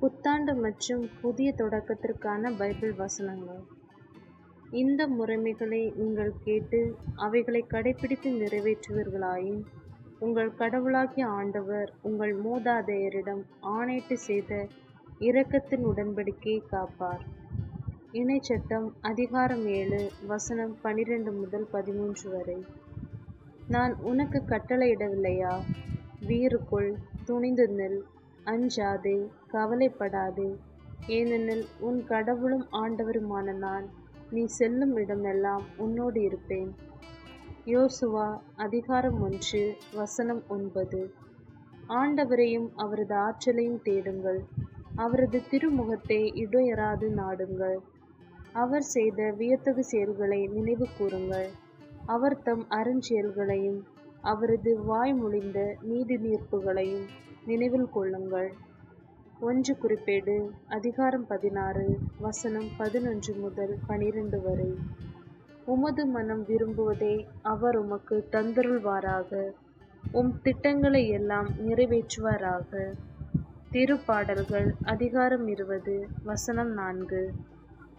புத்தாண்டு மற்றும் புதிய தொடக்கத்திற்கான பைபிள் வசனங்கள். இந்த முறைமைகளை நீங்கள் கேட்டு அவைகளை கடைபிடித்து நிறைவேற்றுவீர்களாயின் உங்கள் கடவுளாகிய ஆண்டவர் உங்கள் மூதாதையரிடம் ஆணையிட்டு செய்த இரக்கத்தின் உடன்படிக்கையை காப்பார். இணைச்சட்டம் அதிகாரம் ஏழு வசனம் பனிரெண்டு முதல் பதிமூன்று வரை. நான் உனக்கு கட்டளையிடவில்லையா? வீருக்குள் துணிந்து நில். அஞ்சாதே கவலைப்படாதே. ஏனெனில் உன் கடவுளும் ஆண்டவருமான நான். நீ செல்லும் இடமெல்லாம் உன்னோடு இருப்பேன். யோசுவா அதிகாரம் ஒன்று வசனம் ஒன்பது. ஆண்டவரையும் அவரது ஆற்றலையும் தேடுங்கள். அவரது திருமுகத்தை இடையராது நாடுங்கள். அவர் செய்த வியத்தகு செயல்களை நினைவு கூறுங்கள். அவர் தம் அருஞ்செயல்களையும் அவரது வாய்மொழிந்த நீதி நீர்ப்புகளையும் நினைவில் கொள்ளுங்கள். ஒன்று குறிப்பேடு அதிகாரம் பதினாறு வசனம் பதினொன்று முதல் பனிரெண்டு வரை. உமது மனம் விரும்புவதை அவர் உமக்கு தந்தருள்வாராக. உம் திட்டங்களை எல்லாம் நிறைவேற்றுவாராக. திருப்பாடல்கள் அதிகாரம் இருபது வசனம் நான்கு.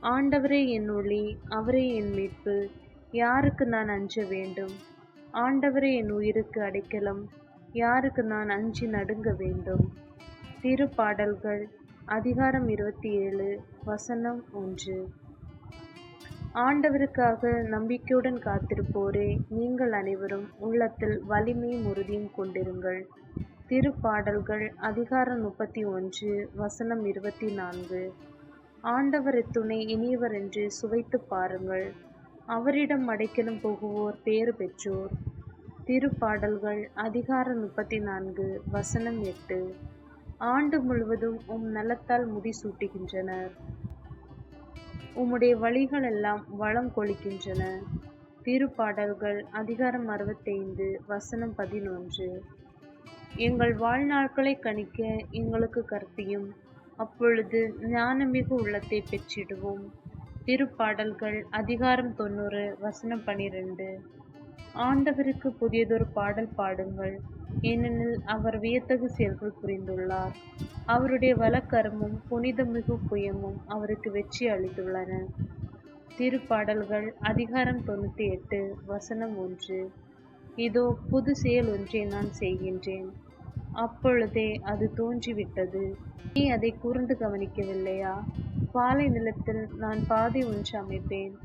ஆண்டவரே என் ஒளி அவரே என் மீட்பு. யாருக்கு நான் அஞ்ச வேண்டும்? ஆண்டவரே என் உயிருக்கு அடைக்கலம். யாருக்கு நான் அஞ்சி நடுங்க வேண்டும்? திருப்பாடல்கள் அதிகாரம் இருபத்தி ஏழு வசனம் ஒன்று. ஆண்டவருக்காக நம்பிக்கையுடன் காத்திருப்போரே நீங்கள் அனைவரும் உள்ளத்தில் வலிமையும் உறுதியும் கொண்டிருங்கள். திருப்பாடல்கள் அதிகாரம் முப்பத்தி ஒன்று வசனம் இருபத்தி நான்கு. ஆண்டவர் துணை இனியவர் என்று சுவைத்து பாருங்கள். அவரிடம் அடைக்கலும் போகுவோர் பேறு பெற்றோர். திருப்பாடல்கள் அதிகாரம் முப்பத்தி நான்கு வசனம் எட்டு. ஆண்டு முழுவதும் உம் நலத்தால் முடிசூட்டுகின்றனர் உம்முடைய வழிகள் எல்லாம் வளம் கொளிக்கின்றன. திருப்பாடல்கள் அதிகாரம் அறுபத்தைந்து வசனம் பதினொன்று. எங்கள் வாழ்நாட்களை கணிக்க எங்களுக்கு கற்பியும். அப்பொழுது ஞானமிகு உள்ளத்தை பெற்றிடுவோம். திருப்பாடல்கள் அதிகாரம் தொண்ணூறு வசனம் பனிரெண்டு. ஆண்டவருக்கு புதியதொரு பாடல் பாடுங்கள். ஏனெனில் அவர் வியத்தகு செயல்கள் புரிந்துள்ளார். அவருடைய வலக்கரமும் புனிதமிகு புயமும் அவருக்கு வெற்றி அளித்துள்ளன. திருப்பாடல்கள் அதிகாரம் தொண்ணூற்றி எட்டு வசனம் ஒன்று. இதோ புது செயல் ஒன்றை நான் செய்கின்றேன். அப்பொழுதே அது தோன்றிவிட்டது. நீ அதை கூர்ந்து கவனிக்கவில்லையா? பாலை நிலத்தில் நான் பாதை ஒன்று அமைப்பேன்.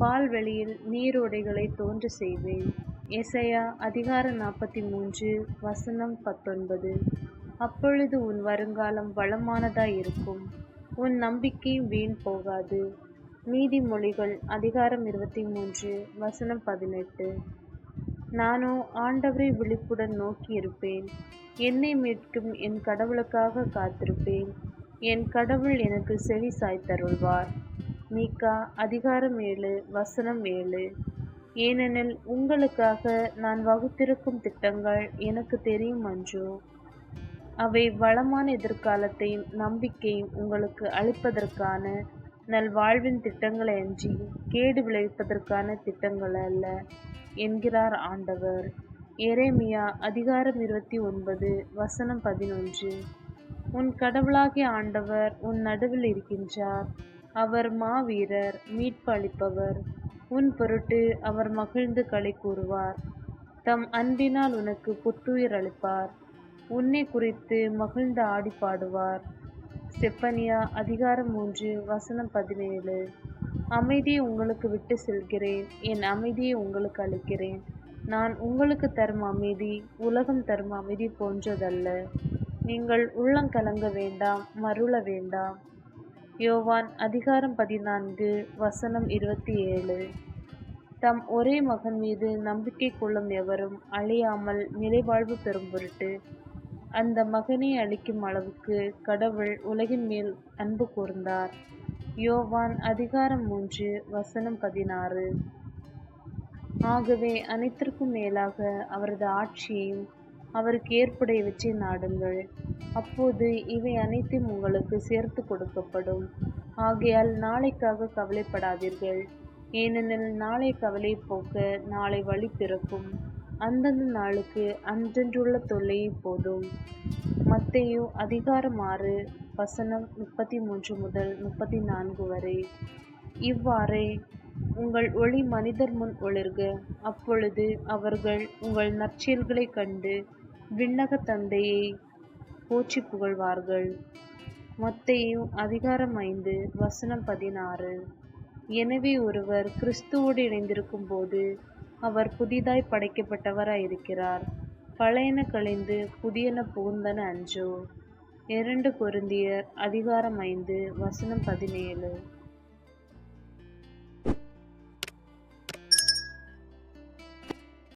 பால்வெளியில் நீரோடைகளை தோன்ற செய்வேன். எசையா அதிகாரம் நாற்பத்தி மூன்று வசனம் பத்தொன்பது. அப்பொழுது உன் வருங்காலம் வளமானதாய் இருக்கும் உன் நம்பிக்கை வீண் போகாது. நீதிமொழிகள் அதிகாரம் இருபத்தி மூன்று வசனம் பதினெட்டு. நானோ ஆண்டவரை விழிப்புடன் நோக்கி இருப்பேன் என்னை மீட்கும் என் கடவுளுக்காக காத்திருப்பேன். என் கடவுள் எனக்கு செவி சாய்த்தருள்வார். மீகா அதிகாரம் ஏழு வசனம் ஏழு. ஏனெனில் உங்களுக்காக நான் வகுத்திருக்கும் திட்டங்கள் எனக்கு தெரியும் அன்றோ அவை வளமான எதிர்காலத்தையும் நம்பிக்கையும் உங்களுக்கு அளிப்பதற்கான நல்வாழ்வின் திட்டங்களை அன்றி கேடு விளைவிப்பதற்கான திட்டங்கள் அல்ல என்கிறார் ஆண்டவர். எரேமியா அதிகாரம் இருபத்தி ஒன்பது வசனம் பதினொன்று. உன் கடவுளாகிய ஆண்டவர் உன் நடுவில் இருக்கின்றார். அவர் மாவீரர் மீட்பு அளிப்பவர் உன் பொருட்டு அவர் மகிழ்ந்து களி கூறுவார். தம் அன்பினால் உனக்கு புத்துயிர் அளிப்பார். உன்னை குறித்து மகிழ்ந்து ஆடி பாடுவார். செப்பனியா அதிகாரம் மூன்று வசனம் பதினேழு. அமைதியை உங்களுக்கு விட்டு செல்கிறேன். என் அமைதியை உங்களுக்கு அளிக்கிறேன். நான் உங்களுக்கு தரும் அமைதி உலகம் தரும் அமைதி போன்றதல்ல. நீங்கள் உள்ளங்கலங்க வேண்டாம் மருள வேண்டாம். யோவான் அதிகாரம் பதினான்கு வசனம் இருபத்தி ஏழு. தம் ஒரே மகன் மீது நம்பிக்கை கொள்ளும் எவரும் அழியாமல் நிலைவாழ்வு பெறும் பொருட்டு அந்த மகனை அளிக்கும் அளவுக்கு கடவுள் உலகின் மேல் அன்பு கூர்ந்தார். யோவான் அதிகாரம் மூன்று வசனம் பதினாறு. ஆகவே அனைத்திற்கும் மேலாக அவரது ஆட்சியையும் அவருக்கு ஏற்புடையவற்றை நாடுங்கள். அப்போது இவை அனைத்தும் உங்களுக்கு சேர்த்து கொடுக்கப்படும். ஆகையால் நாளைக்காக கவலைப்படாதீர்கள். ஏனெனில் நாளை கவலை போக்க நாளை வழி பிறக்கும். அந்தந்த நாளுக்கு அன்றன்றுள்ள தொல்லையை போதும். மத்தையோ அதிகாரம் ஆறு வசனம் முப்பத்தி மூன்று முதல் முப்பத்தி நான்கு வரை. இவ்வாறே உங்கள் ஒளி மனிதர் முன் ஒளிர்க. அப்பொழுது அவர்கள் உங்கள் நற்செயல்களைக் கண்டு விண்ணக தந்தையை போற்றி புகழ்வார்கள். மொத்தையும் அதிகாரம் ஐந்து வசனம் பதினாறு. எனவே ஒருவர் கிறிஸ்துவோடு இணைந்திருக்கும் போது அவர் புதிதாய் படைக்கப்பட்டவராயிருக்கிறார். பழையன கழிந்து புதியன புகுந்தன அன்றோ. இரண்டு பொருந்தியர் அதிகாரம் ஐந்து வசனம் பதினேழு.